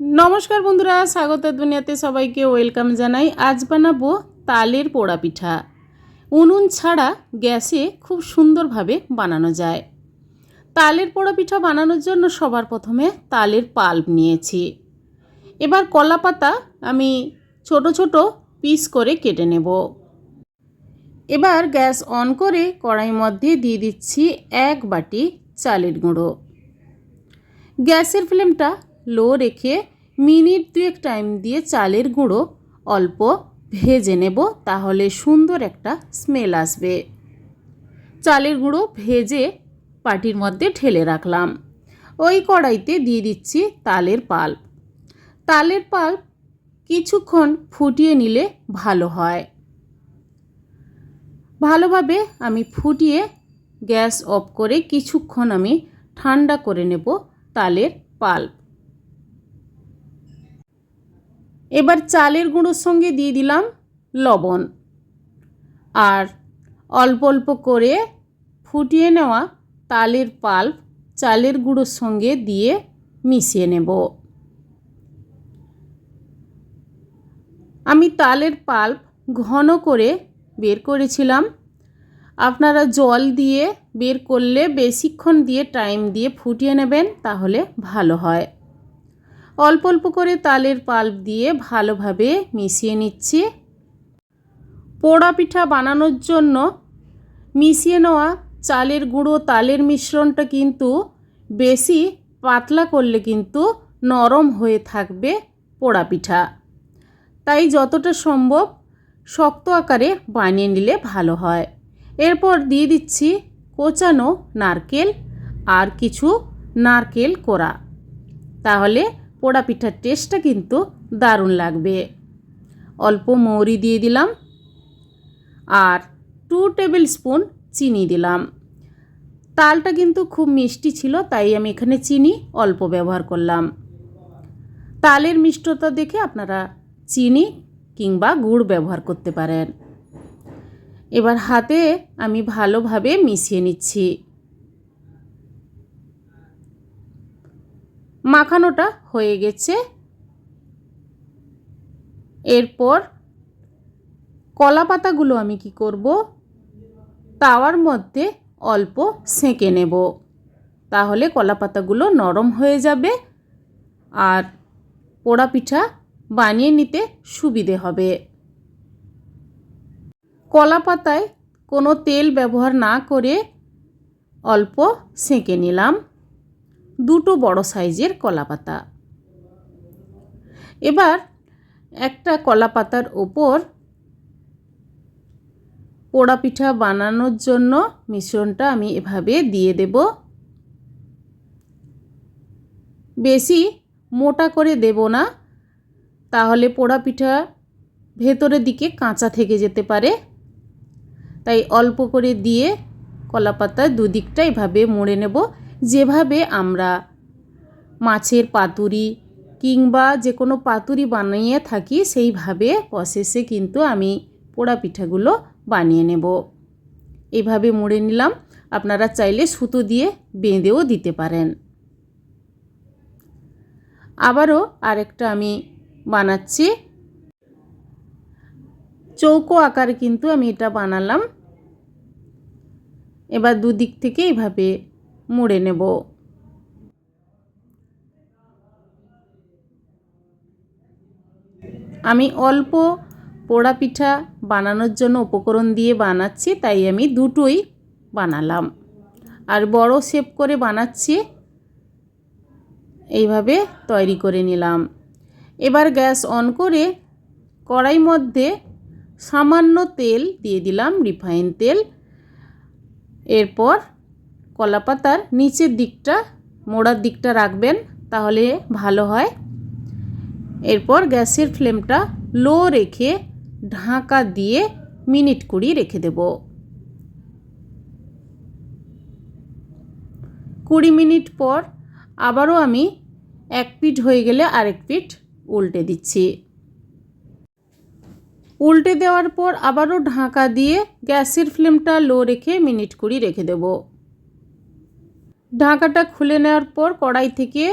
নমস্কার বন্ধুরা, স্বাগত দুনিয়াতে সবাইকে ওয়েলকাম জানাই। আজ বানাবো তালের পোড়া পিঠা। উনুন ছাড়া গ্যাসে খুব সুন্দরভাবে বানানো যায়। তালের পোড়া পিঠা বানানোর জন্য সবার প্রথমে তালের পাল্প নিয়েছি। এবার কলা পাতা আমি ছোট ছোট পিস করে কেটে নেব। এবার গ্যাস অন করে কড়াই মধ্যে দিয়ে দিচ্ছি এক বাটি চালের গুঁড়ো। গ্যাসের ফ্লেমটা লো রেখে মিনিট দুয়েক টাইম দিয়ে চালের গুঁড়ো অল্প ভেজে নেব, তাহলে সুন্দর একটা স্মেল আসবে। চালের গুঁড়ো ভেজে পাটির মধ্যে ঢেলে রাখলাম। ওই কড়াইতে দিয়ে দিচ্ছি তালের পাল্প। তালের পাল্প কিছুক্ষণ ফুটিয়ে নিলে ভালো হয়। ভালোভাবে আমি ফুটিয়ে গ্যাস অফ করে কিছুক্ষণ আমি ঠান্ডা করে নেব তালের পাল্প। এবার চালের গুঁড়োর সঙ্গে দিয়ে দিলাম লবণ। আর অল্প অল্প করে ফুটিয়ে নেওয়া তালের পাল্প চালের গুঁড়োর সঙ্গে দিয়ে মিশিয়ে নেব। আমি তালের পাল্প ঘন করে বের করেছিলাম। আপনারা জল দিয়ে বের করলে বেশিক্ষণ দিয়ে টাইম দিয়ে ফুটিয়ে নেবেন, তাহলে ভালো হয়। অল্প অল্প করে তালের পাল্প দিয়ে ভালোভাবে মিশিয়ে নিচ্ছি। পোড়া পিঠা বানানোর জন্য মিশিয়ে নেওয়া চালের গুঁড়ো, তালের মিশ্রণটা কিন্তু বেশি পাতলা করলে কিন্তু নরম হয়ে থাকবে পোড়া পিঠা। তাই যতটা সম্ভব শক্ত আকারে বানিয়ে নিলে ভালো হয়। এরপর দিয়ে দিচ্ছি কোচানো নারকেল আর কিছু নারকেল কোড়া। তাহলে পোড়া পিঠার টেস্টটা কিন্তু দারুণ লাগবে। অল্প মৌরি দিয়ে দিলাম আর টু টেবিল স্পুন চিনি দিলাম। তালটা কিন্তু খুব মিষ্টি ছিল, তাই আমি এখানে চিনি অল্প ব্যবহার করলাম। তালের মিষ্টতা দেখে আপনারা চিনি কিংবা গুড় ব্যবহার করতে পারেন। এবার হাতে আমি ভালোভাবে মিশিয়ে নিচ্ছি। মাখানোটা হয়ে গেছে। এরপর কলা পাতাগুলো আমি কি করব? তাওয়ার মধ্যে অল্প সেঁকে নেব। তাহলে কলা পাতাগুলো নরম হয়ে যাবে আর পোড়া পিঠা বানিয়ে নিতে সুবিধে হবে। কলা পাতায় কোনো তেল ব্যবহার না করে অল্প সেঁকে নিলাম। দুটো বড় সাইজের কলা পাতা এবার একটা কলা পাতার ওপর পোড়া পিঠা বানানোর জন্য মিশ্রণটা আমি এভাবে দিয়ে দেব। বেশি মোটা করে দেব না, তাহলে পোড়া পিঠা ভেতরের দিকে কাঁচা থেকে যেতে পারে। তাই অল্প করে দিয়ে কলা পাতা দুদিকটা এভাবে মুড়ে নেব। যেভাবে আমরা মাছের পাতুরি কিংবা যে কোনো পাতুরি বানিয়ে থাকি, সেইভাবে প্রসেসে কিন্তু আমি পোড়া পিঠাগুলো বানিয়ে নেব। এইভাবে মুড়ে নিলাম। আপনারা চাইলে সুতো দিয়ে বেঁধেও দিতে পারেন। আবারও আরেকটা আমি বানাচ্ছি। চৌকো আকারে কিন্তু আমি এটা বানালাম। এবার দুদিক থেকে এইভাবে মুড়ে নেব। আমি অল্প পোড়া পিঠা বানানোর জন্য উপকরণ দিয়ে বানাচ্ছি, তাই আমি দুটোই বানালাম। আর বড় শেপ করে বানাচ্ছি, এইভাবে তৈরি করে নিলাম। এবার গ্যাস অন করে কড়াই মধ্যে সামান্য তেল দিয়ে দিলাম, রিফাইন তেল। এরপর কলা পাতার নিচের দিকটা, মোড়ার দিকটা রাখবেন, তাহলে ভালো হয়। এরপর গ্যাসের ফ্লেমটা লো রেখে ঢাকা দিয়ে মিনিট কুড়ি রেখে দেব। কুড়ি মিনিট পর আবারও আমি এক পিঠ হয়ে গেলে আরেক পিঠ উল্টে দিচ্ছি। উল্টে দেওয়ার পর আবারও ঢাকা দিয়ে গ্যাসের ফ্লেমটা লো রেখে মিনিট কুড়ি রেখে দেব। ঢাকাটা খুলে নেওয়ার পর কড়াই থেকে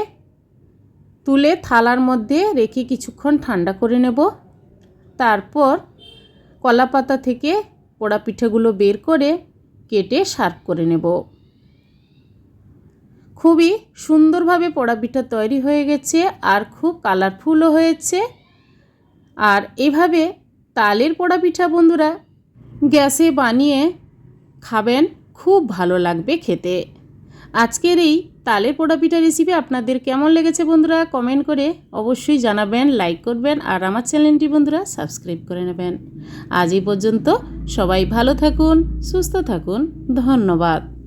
তুলে থালার মধ্যে রেখে কিছুক্ষণ ঠান্ডা করে নেব। তারপর কলা পাতা থেকে পোড়া পিঠেগুলো বের করে কেটে সার্ভ করে নেব। খুবই সুন্দরভাবে পোড়া পিঠা তৈরি হয়ে গেছে আর খুব কালারফুলও হয়েছে। আর এভাবে তালের পোড়া পিঠা বন্ধুরা গ্যাসে বানিয়ে খাবেন, খুব ভালো লাগবে খেতে। আজকের এই তালে পোড়া পিঠা রেসিপি আপনাদের কেমন লেগেছে বন্ধুরা? কমেন্ট করে অবশ্যই জানাবেন লাইক করবেন আর আমার চ্যানেলটি বন্ধুরা সাবস্ক্রাইব করে নেবেন। আজ এই পর্যন্ত সবাই ভালো থাকুন, সুস্থ থাকুন, ধন্যবাদ।